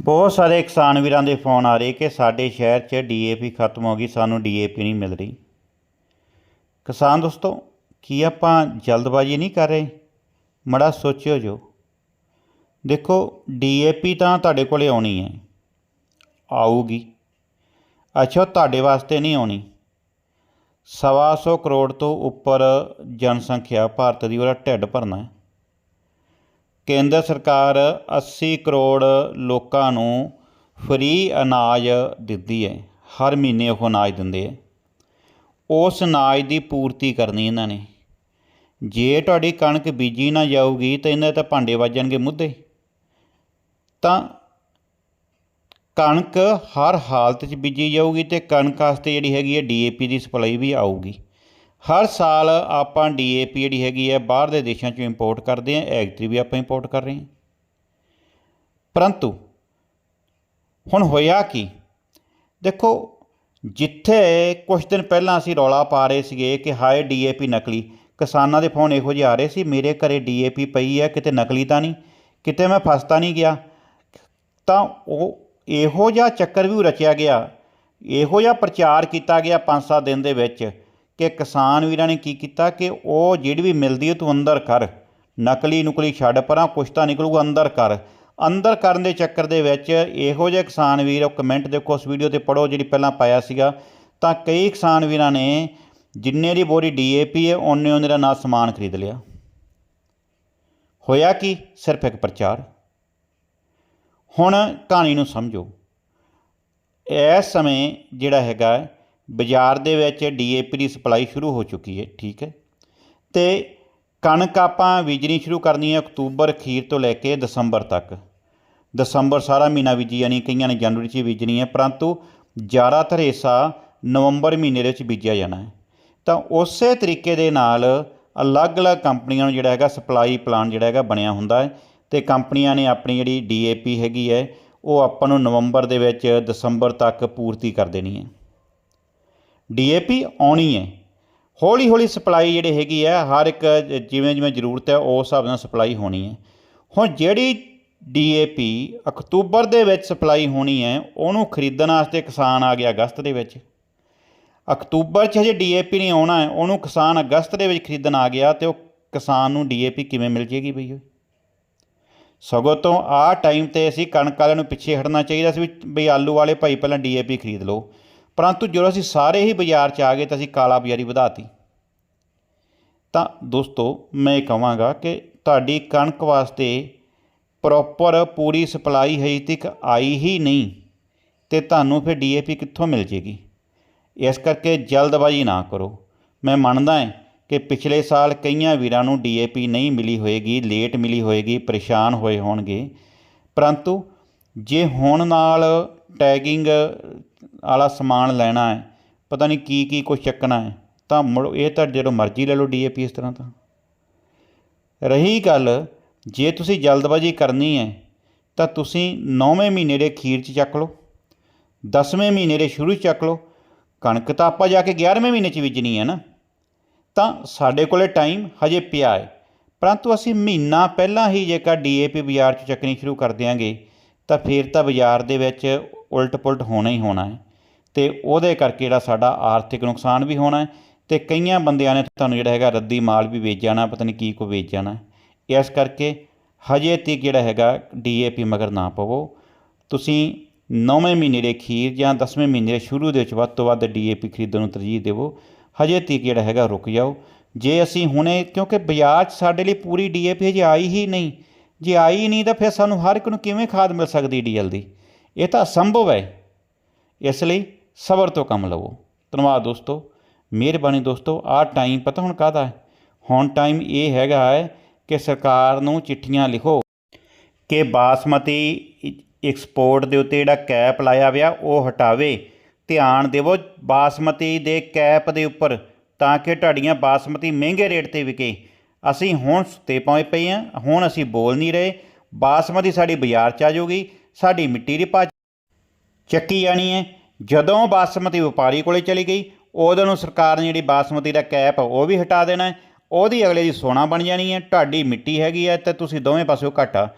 ਬਹੁਤ ਸਾਰੇ ਕਿਸਾਨ ਵੀਰਾਂ ਦੇ ਫੋਨ ਆ ਰਹੇ ਕਿ ਸਾਡੇ ਸ਼ਹਿਰ 'ਚ ਡੀਏਪੀ ਖਤਮ ਹੋ ਗਈ, ਸਾਨੂੰ ਡੀਏਪੀ ਨਹੀਂ ਮਿਲ ਰਹੀ। ਕਿਸਾਨ ਦੋਸਤੋ, ਕੀ ਆਪਾਂ ਜਲਦਬਾਜ਼ੀ ਨਹੀਂ ਕਰ ਰਹੇ? ਮੜਾ ਸੋਚਿਓ ਜੋ। ਦੇਖੋ, ਡੀਏਪੀ ਤਾਂ ਤੁਹਾਡੇ ਕੋਲੇ ਆਉਣੀ ਹੈ। ਆਊਗੀ। ਅੱਛਾ, ਉਹ ਤੁਹਾਡੇ ਵਾਸਤੇ ਨਹੀਂ ਆਉਣੀ। ਸਵਾ ਸੌ ਕਰੋੜ ਤੋਂ ਉੱਪਰ ਜਨਸੰਖਿਆ ਭਾਰਤ ਦੀ ਉਹਦਾ ਢਿੱਡ ਭਰਨਾ ਹੈ। ਕੇਂਦਰ ਸਰਕਾਰ 80 ਕਰੋੜ ਲੋਕਾਂ ਨੂੰ ਫ੍ਰੀ ਅਨਾਜ ਦਿੰਦੀ ਹੈ, ਹਰ ਮਹੀਨੇ ਉਹ ਅਨਾਜ ਦਿੰਦੇ ਹੈ। ਉਸ ਅਨਾਜ ਦੀ ਪੂਰਤੀ ਕਰਨੀ ਇਹਨਾਂ ਨੇ। ਜੇ ਤੁਹਾਡੀ ਕਣਕ ਬੀਜੀ ਨਾ ਜਾਊਗੀ ਤਾਂ ਇਹਨਾਂ ਦੇ ਤਾਂ ਭਾਂਡੇ ਵੱਜਣਗੇ ਮੁੱਦੇ। ਤਾਂ ਕਣਕ ਹਰ ਹਾਲਤ 'ਚ ਬੀਜੀ ਜਾਊਗੀ ਤੇ ਕਣਕ ਵਾਸਤੇ ਜਿਹੜੀ ਹੈਗੀ ਹੈ ਡੀਏਪੀ ਦੀ ਸਪਲਾਈ ਵੀ ਆਊਗੀ। ਹਰ ਸਾਲ ਆਪਾਂ ਡੀਏਪੀ ਜਿਹੜੀ ਹੈਗੀ ਹੈ, ਬਾਹਰ ਦੇ ਦੇਸ਼ਾਂ 'ਚੋਂ ਇੰਪੋਰਟ ਕਰਦੇ ਹਾਂ ਐਗਰੀ ਵੀ ਆਪਾਂ ਇੰਪੋਰਟ ਕਰ ਰਹੇ ਹਾਂ। ਪਰੰਤੂ ਹੁਣ ਹੋਇਆ ਕੀ? ਦੇਖੋ, ਜਿੱਥੇ ਕੁਝ ਦਿਨ ਪਹਿਲਾਂ ਅਸੀਂ ਰੌਲਾ ਪਾ ਰਹੇ ਸੀਗੇ ਕਿ ਹਾਏ ਡੀਏਪੀ ਨਕਲੀ, ਕਿਸਾਨਾਂ ਦੇ ਫੋਨ ਇਹੋ ਜਿਹੇ ਆ ਰਹੇ ਸੀ, ਮੇਰੇ ਘਰੇ ਡੀਏਪੀ ਪਈ ਹੈ, ਕਿਤੇ ਨਕਲੀ ਤਾਂ ਨਹੀਂ, ਕਿਤੇ ਮੈਂ ਫਸਤਾ ਨਹੀਂ ਗਿਆ। ਤਾਂ ਉਹ ਇਹੋ ਜਿਹਾ ਚੱਕਰ ਵੀ ਰਚਿਆ ਗਿਆ, ਇਹੋ ਜਿਹਾ ਪ੍ਰਚਾਰ ਕੀਤਾ ਗਿਆ 5-7 ਦਿਨ ਦੇ ਵਿੱਚ ਕਿ ਕਿਸਾਨ ਵੀਰਾਂ ਨੇ ਕੀ ਕੀਤਾ ਕਿ ਉਹ ਜਿਹੜੀ ਵੀ ਮਿਲਦੀ ਹੈ ਤੂੰ ਅੰਦਰ ਕਰ। ਨਕਲੀ ਨੁਕਲੀ ਛੱਡ ਪਰਾਂ, ਕੁਛ ਤਾਂ ਨਿਕਲੂਗਾ ਅੰਦਰ ਕਰ। ਅੰਦਰ ਕਰਨ ਦੇ ਚੱਕਰ ਦੇ ਵਿੱਚ ਇਹੋ ਜਿਹੇ ਕਿਸਾਨ ਵੀਰ, ਉਹ ਕਮੈਂਟ ਦੇਖੋ ਉਸ ਵੀਡੀਓ ਤੇ ਪੜੋ ਜਿਹੜੀ ਪਹਿਲਾਂ ਪਾਇਆ ਸੀਗਾ। ਤਾਂ ਕਈ ਕਿਸਾਨ ਵੀਰਾਂ ਨੇ ਜਿੰਨੇ ਦੀ ਬੋਰੀ ਡੀਏਪੀ ਹੈ, ਉਹਨੇ ਉਹਨੇ ਦਾ ਨਾਲ ਸਮਾਨ ਖਰੀਦ ਲਿਆ। ਹੋਇਆ ਕੀ? ਸਿਰਫ ਇੱਕ ਪ੍ਰਚਾਰ। ਹੁਣ ਕਹਾਣੀ ਨੂੰ ਸਮਝੋ। ਇਸ ਸਮੇਂ ਜਿਹੜਾ ਹੈਗਾ ਬਾਜ਼ਾਰ ਦੇ ਵਿੱਚ ਡੀਏਪੀ ਦੀ ਸਪਲਾਈ ਸ਼ੁਰੂ ਹੋ ਚੁੱਕੀ ਹੈ, ਠੀਕ ਹੈ। ਤੇ ਕਣਕ ਆਪਾਂ ਬੀਜਣੀ ਸ਼ੁਰੂ ਕਰਨੀ ਹੈ ਅਕਤੂਬਰ ਅਖੀਰ ਤੋਂ ਲੈ ਕੇ ਦਸੰਬਰ ਤੱਕ। ਦਸੰਬਰ ਸਾਰਾ ਮਹੀਨਾ ਬੀਜੀ ਜਾਣੀ ਕਈਆਂ ਨੇ ਜਨਵਰੀ 'ਚ ਬੀਜਣੀ ਹੈ, ਪਰੰਤੂ ਜ਼ਿਆਦਾਤਰ ਹਿੱਸਾ ਨਵੰਬਰ ਮਹੀਨੇ ਦੇ ਵਿੱਚ ਬੀਜਿਆ ਜਾਣਾ ਹੈ। ਤਾਂ ਉਸੇ ਤਰੀਕੇ ਦੇ ਨਾਲ ਅਲੱਗ-ਅਲੱਗ ਕੰਪਨੀਆਂ ਨੂੰ ਜਿਹੜਾ ਹੈਗਾ ਸਪਲਾਈ ਪਲਾਨ ਜਿਹੜਾ ਹੈਗਾ ਬਣਿਆ ਹੁੰਦਾ ਹੈ ਤੇ ਕੰਪਨੀਆਂ ਨੇ ਆਪਣੀ ਜਿਹੜੀ ਡੀਏਪੀ ਹੈਗੀ ਹੈ, ਉਹ ਆਪਾਂ ਨੂੰ ਨਵੰਬਰ ਦੇ ਵਿੱਚ ਦਸੰਬਰ ਤੱਕ ਪੂਰਤੀ ਕਰ ਦੇਣੀ ਹੈ। ਡੀਏਪੀ ਆਉਣੀ ਹੈ। ਹੌਲੀ ਹੌਲੀ ਸਪਲਾਈ ਜਿਹੜੀ ਹੈਗੀ ਹੈ, ਹਰ ਇੱਕ ਜਿਵੇਂ ਜਿਵੇਂ ਜ਼ਰੂਰਤ ਹੈ, ਉਸ ਹਿਸਾਬ ਨਾਲ ਸਪਲਾਈ ਹੋਣੀ ਹੈ। ਹੁਣ ਜਿਹੜੀ ਡੀਏਪੀ ਅਕਤੂਬਰ ਦੇ ਵਿੱਚ ਸਪਲਾਈ ਹੋਣੀ ਹੈ, ਉਹਨੂੰ ਖਰੀਦਣ ਵਾਸਤੇ ਕਿਸਾਨ ਆ ਗਿਆ ਅਗਸਤ ਦੇ ਵਿੱਚ। ਅਕਤੂਬਰ 'ਚ ਹਜੇ ਡੀਏਪੀ ਨਹੀਂ ਆਉਣਾ ਹੈ, ਉਹਨੂੰ ਕਿਸਾਨ ਅਗਸਤ ਦੇ ਵਿੱਚ ਖਰੀਦਣ ਆ ਗਿਆ ਤੇ ਉਹ ਕਿਸਾਨ ਨੂੰ ਡੀਏਪੀ ਕਿਵੇਂ ਮਿਲ ਜੇਗੀ ਬਈ ਸਗੋਂ ਤੋਂ ਆਹ ਟਾਈਮ ਤੇ ਅਸੀਂ ਕਣਕ ਵਾਲਿਆਂ ਨੂੰ ਪਿੱਛੇ ਹਟਣਾ ਚਾਹੀਦਾ ਸੀ ਵੀ ਬਈ ਆਲੂ ਵਾਲੇ ਭਾਈ ਪਹਿਲਾਂ ਡੀਏਪੀ ਖਰੀਦ ਲਓ। ਪਰੰਤੂ ਜਦੋਂ ਅਸੀਂ ਸਾਰੇ ਹੀ ਬਾਜ਼ਾਰ 'ਚ ਆ ਗਏ ਤਾਂ ਅਸੀਂ ਕਾਲਾ ਬਾਜ਼ਾਰੀ ਵਧਾਤੀ। ਤਾਂ ਦੋਸਤੋ, ਮੈਂ ਇਹ ਕਹਾਂਗਾ ਕਿ ਤੁਹਾਡੀ ਕਣਕ ਵਾਸਤੇ ਪ੍ਰੋਪਰ ਪੂਰੀ ਸਪਲਾਈ ਹਜੇ ਤੱਕ ਆਈ ਹੀ ਨਹੀਂ ਤੇ ਤੁਹਾਨੂੰ ਫਿਰ ਡੀਏਪੀ ਕਿੱਥੋਂ ਮਿਲ ਜੇਗੀ? ਇਸ ਕਰਕੇ ਜਲਦਬਾਜ਼ੀ ਨਾ ਕਰੋ। ਮੈਂ ਮੰਨਦਾ ਹਾਂ ਕਿ ਪਿਛਲੇ ਸਾਲ ਕਈਆਂ ਵੀਰਾਂ ਨੂੰ ਡੀਏਪੀ ਨਹੀਂ ਮਿਲੀ ਹੋਏਗੀ, ਲੇਟ ਮਿਲੀ ਹੋਏਗੀ, ਪਰੇਸ਼ਾਨ ਹੋਏ ਹੋਣਗੇ। ਪਰੰਤੂ ਜੇ ਹੁਣ ਨਾਲ ਟੈਗਿੰਗ ਵਾਲਾ ਸਮਾਨ ਲੈਣਾ ਹੈ, ਪਤਾ ਨਹੀਂ ਕੀ ਕੀ ਕੁਝ ਚੱਕਣਾ ਹੈ, ਤਾਂ ਮੁੜ ਇਹ ਤਾਂ ਜਦੋਂ ਮਰਜ਼ੀ ਲੈ ਲਓ ਡੀਏਪੀ ਇਸ ਤਰ੍ਹਾਂ ਤਾਂ। ਰਹੀ ਗੱਲ, ਜੇ ਤੁਸੀਂ ਜਲਦਬਾਜ਼ੀ ਕਰਨੀ ਹੈ, ਤਾਂ ਤੁਸੀਂ 9ਵੇਂ ਮਹੀਨੇ ਦੇ ਖੀਰ 'ਚ ਚੱਕ ਲਓ 10ਵੇਂ ਮਹੀਨੇ ਦੇ ਸ਼ੁਰੂ 'ਚ ਚੱਕ ਲਓ, ਕਣਕ ਤਾਂ ਆਪਾਂ ਜਾ ਕੇ 11ਵੇਂ ਮਹੀਨੇ 'ਚ ਬੀਜਣੀ ਹੈ ਨਾ। ਤਾਂ ਸਾਡੇ ਕੋਲੇ ਟਾਈਮ ਹਜੇ ਪਿਆ ਹੈ, ਪਰੰਤੂ ਅਸੀਂ ਮਹੀਨਾ ਪਹਿਲਾਂ ਹੀ ਜੇਕਰ ਡੀਏਪੀ ਬਾਜ਼ਾਰ 'ਚ ਚੱਕਣੀ ਸ਼ੁਰੂ ਕਰ ਦਿਆਂਗੇ ਤਾਂ ਫਿਰ ਤਾਂ ਬਾਜ਼ਾਰ ਦੇ ਵਿੱਚ ਉਲਟ ਪੁਲਟ ਹੋਣਾ ਹੀ ਹੋਣਾ ਹੈ। ਤੇ ਉਹਦੇ ਕਰਕੇ ਜਿਹੜਾ ਸਾਡਾ ਆਰਥਿਕ ਨੁਕਸਾਨ ਵੀ ਹੋਣਾ ਹੈ ਤੇ ਕਈਆਂ ਬੰਦਿਆਂ ਨੇ ਤੁਹਾਨੂੰ ਜਿਹੜਾ ਹੈਗਾ ਰੱਦੀ ਮਾਲ ਵੀ ਵੇਚ ਜਾਣਾ, ਪਤਾ ਨਹੀਂ ਕੀ ਕੋ ਵੇਚ ਜਾਣਾ ਇਸ ਕਰਕੇ ਹਜੇ ਤੱਕ ਜਿਹੜਾ ਹੈਗਾ ਡੀਏਪੀ ਮਗਰ ਨਾ ਪਵੋ। ਤੁਸੀਂ 9ਵੇਂ ਮਹੀਨੇ ਦੇ ਅਖੀਰ ਜਾਂ 10ਵੇਂ ਮਹੀਨੇ ਦੇ ਸ਼ੁਰੂ ਦੇ ਵਿੱਚ ਵੱਧ ਤੋਂ ਵੱਧ ਡੀਏਪੀ ਖਰੀਦਣ ਨੂੰ ਤਰਜੀਹ ਦੇਵੋ। ਹਜੇ ਤੱਕ ਜਿਹੜਾ ਹੈਗਾ ਰੁਕ ਜਾਓ। ਜੇ ਅਸੀਂ ਹੁਣੇ, ਕਿਉਂਕਿ ਬਾਜ਼ਾਰ 'ਚ ਸਾਡੇ ਲਈ ਪੂਰੀ ਡੀਏਪੀ ਹਜੇ ਆਈ ਹੀ ਨਹੀਂ ਜੇ ਆਈ ਨਹੀਂ ਤਾਂ ਫਿਰ ਸਾਨੂੰ ਹਰ ਇੱਕ ਨੂੰ ਕਿਵੇਂ ਖਾਦ ਮਿਲ ਸਕਦੀ ਡੀਐਲ ਦੀ? ਇਹ ਤਾਂ ਅਸੰਭਵ ਹੈ। ਇਸ ਲਈ ਸਬਰ ਤੋਂ ਕੰਮ ਲਵੋ। ਧੰਨਵਾਦ ਦੋਸਤੋ। ਮਿਹਰਬਾਨੀ ਦੋਸਤੋ। ਆਹ ਟਾਈਮ ਪਤਾ ਹੁਣ ਕਾਹਦਾ ਹੈ? ਹੁਣ ਟਾਈਮ ਇਹ ਹੈਗਾ ਹੈ ਕਿ ਸਰਕਾਰ ਨੂੰ ਚਿੱਠੀਆਂ ਲਿਖੋ ਕਿ ਬਾਸਮਤੀ ਐਕਸਪੋਰਟ ਦੇ ਉੱਤੇ ਜਿਹੜਾ ਕੈਪ ਲਾਇਆ ਵਿਆ ਉਹ ਹਟਾਵੇ। ਧਿਆਨ ਦੇਵੋ ਬਾਸਮਤੀ ਦੇ ਕੈਪ ਦੇ ਉੱਪਰ ਤਾਂ ਕਿ ਤੁਹਾਡੀਆਂ ਬਾਸਮਤੀ ਮਹਿੰਗੇ ਰੇਟ ਤੇ ਵਿਕੇ। ਅਸੀਂ ਹੁਣ ਸੁੱਤੇ ਪਏ ਪਏ ਹਾਂ ਹੁਣ ਅਸੀਂ ਬੋਲ ਨਹੀਂ ਰਹੇ। ਬਾਸਮਤੀ ਸਾਡੀ ਬਾਜ਼ਾਰ 'ਚ ਆ ਜਾਊਗੀ ਸਾਡੀ ਮਿੱਟੀ ਦੀ ਪਾ ਚੱਕੀ ਜਾਣੀ ਹੈ ਜਦੋਂ ਬਾਸਮਤੀ ਵਪਾਰੀ ਕੋਲੇ ਚਲੀ ਗਈ, ਉਦੋਂ ਨੂੰ ਸਰਕਾਰ ਨੇ ਜਿਹੜੀ ਬਾਸਮਤੀ ਦਾ ਕੈਪ, ਉਹ ਵੀ ਹਟਾ ਦੇਣਾ ਉਹਦੀ ਅਗਲੇ ਦੀ ਸੋਨਾ ਬਣ ਜਾਣੀ ਹੈ ਤੁਹਾਡੀ ਮਿੱਟੀ ਹੈਗੀ ਹੈ ਤੇ ਤੁਸੀਂ ਦੋਵੇਂ ਪਾਸਿਓਂ ਘਾਟਾ